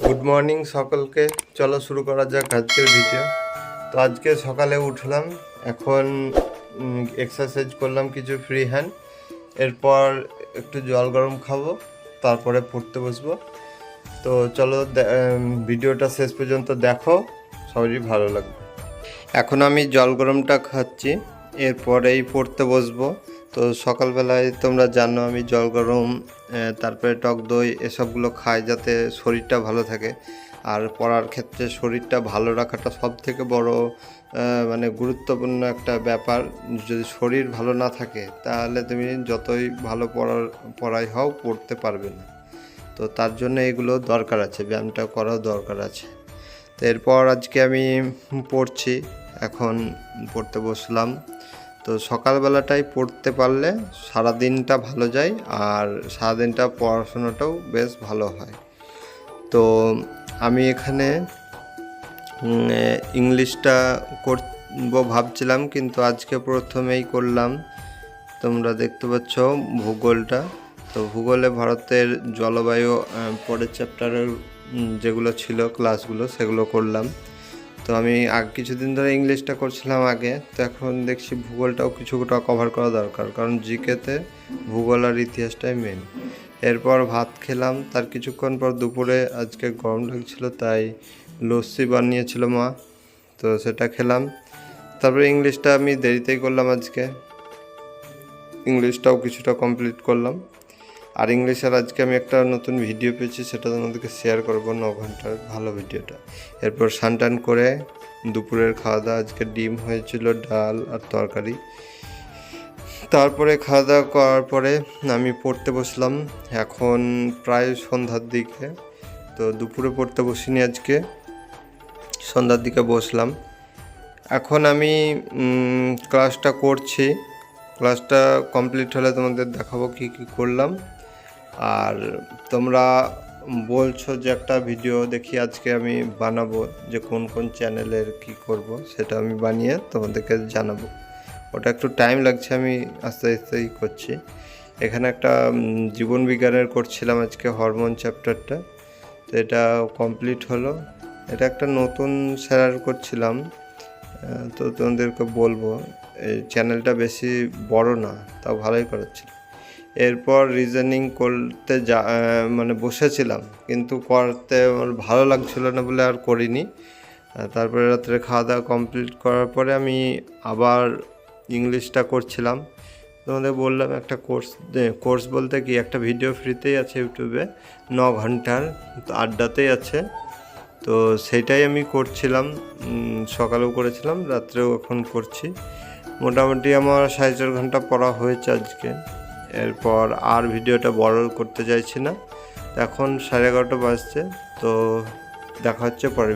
Good morning সকলকে। চলো শুরু করা যাক আজকের ভিডিও তো আজকে সকালে উঠলাম, এখন এক্সারসাইজ করলাম কিছু ফ্রি হ্যান্ড এরপর একটু জল গরম খাব, তারপরে পড়তে বসবো। তো চলো ভিডিওটা শেষ পর্যন্ত দেখো, সবারই ভালো লাগবে। এখন আমি জল গরমটা খাচ্ছি, এরপরেই পড়তে বসবো। তো সকালবেলায় তোমরা জানো আমি জল গরম তারপরে টক দই এসবগুলো খাই যাতে শরীরটা ভালো থাকে। আর পড়ার ক্ষেত্রে শরীরটা ভালো রাখাটা সব থেকে বড় মানে গুরুত্বপূর্ণ একটা ব্যাপার। যদি শরীর ভালো না থাকে, তাহলে তুমি যতই ভালো পড়ার, পড়াই হও, পড়তে পারবে না। তো তার জন্য এগুলো দরকার আছে ব্যায়ামটা করাও দরকার আছে। তো এরপর আজকে আমি পড়ছি, এখন পড়তে বসলাম। তো সকালবেলাটাই পড়তে পারলে সারা দিনটা ভালো যায় আর সারাদিনটা পড়াশোনাটাও বেশ ভালো হয়। তো আমি এখানে ইংলিশটা করব ভাবছিলাম কিন্তু আজকে প্রথমেই করলাম। তোমরা দেখতে পাচ্ছ ভূগোলটা। তো ভূগোলে ভারতের জলবায়ু পরের চ্যাপ্টারের যেগুলো ছিল ক্লাসগুলো সেগুলো করলাম। তো আমি আগ কিছুদিন ধরে ইংলিশটা করছিলাম আগে, তো এখন দেখছি ভূগোলটাও কিছুটা কভার করা দরকার, কারণ জিকেতে ভূগোল আর ইতিহাসটাই মেন এরপর ভাত খেলাম, তার কিছুক্ষণ পর দুপুরে আজকে গরম লাগছিল, তাই লস্যি বানিয়েছিল মা, তো সেটা খেলাম। তারপরে ইংলিশটা আমি দেরিতেই করলাম আজকে, ইংলিশটাও কিছুটা কমপ্লিট করলাম। আর ইংলিশের আজকে আমি একটা নতুন ভিডিও পেয়েছি, সেটা তোমাদেরকে শেয়ার করব ন ঘণ্টার ভালো ভিডিওটা। এরপর সানটান করে দুপুরের খাওয়া দাওয়া আজকে ডিম হয়েছিল ডাল আর তরকারি। তারপরে খাওয়া দাওয়া করার পরে আমি পড়তে বসলাম, এখন প্রায় সন্ধ্যার দিকে। তো দুপুরে পড়তে বসিনি আজকে, সন্ধ্যার দিকে বসলাম। এখন আমি ক্লাসটা করছি। ক্লাসটা কমপ্লিট হলে তোমাদের দেখাবো কি কি করলাম। আর তোমরা বলছো যে একটা ভিডিও দেখি আজকে আমি বানাবো যে কোন কোন চ্যানেলের কি করব, সেটা আমি বানিয়ে তোমাদেরকে জানাব। ওটা একটু টাইম লাগছে, আমি আস্তে আস্তেই করছি। এখানে একটা জীবন বিজ্ঞানের করছিলাম আজকে হরমোন চ্যাপ্টারটা তো এটা কমপ্লিট হলো। এটা একটা নতুন স্যার করছিলাম তো তোমাদেরকে বলব চ্যানেলটা বেশি বড় না, তাও ভালোই করাচ্ছিল। এরপর রিজনিং করতে যা মানে বসেছিলাম। কিন্তু করতে আমার ভালো লাগছিল না বলে আর করিনি। তারপরে রাত্রে খাওয়া দাওয়া কমপ্লিট করার পরে আমি আবার ইংলিশটা করছিলাম। তোমাদের বললাম একটা কোর্স কোর্স বলতে কি, একটা ভিডিও ফ্রিতেই আছে ইউটিউবে ন ঘণ্টার আড্ডাতেই আছে। তো সেইটাই আমি করছিলাম সকালেও করেছিলাম, রাত্রেও এখন করছি। মোটামুটি আমার সাড়ে চার ঘণ্টা পড়া হয়েছে আজকে। এরপর আর ভিডিওটা বড় করতে চাইছি না। এখন সাড়ে এগারোটা বাজছে, তো দেখা হচ্ছে পরে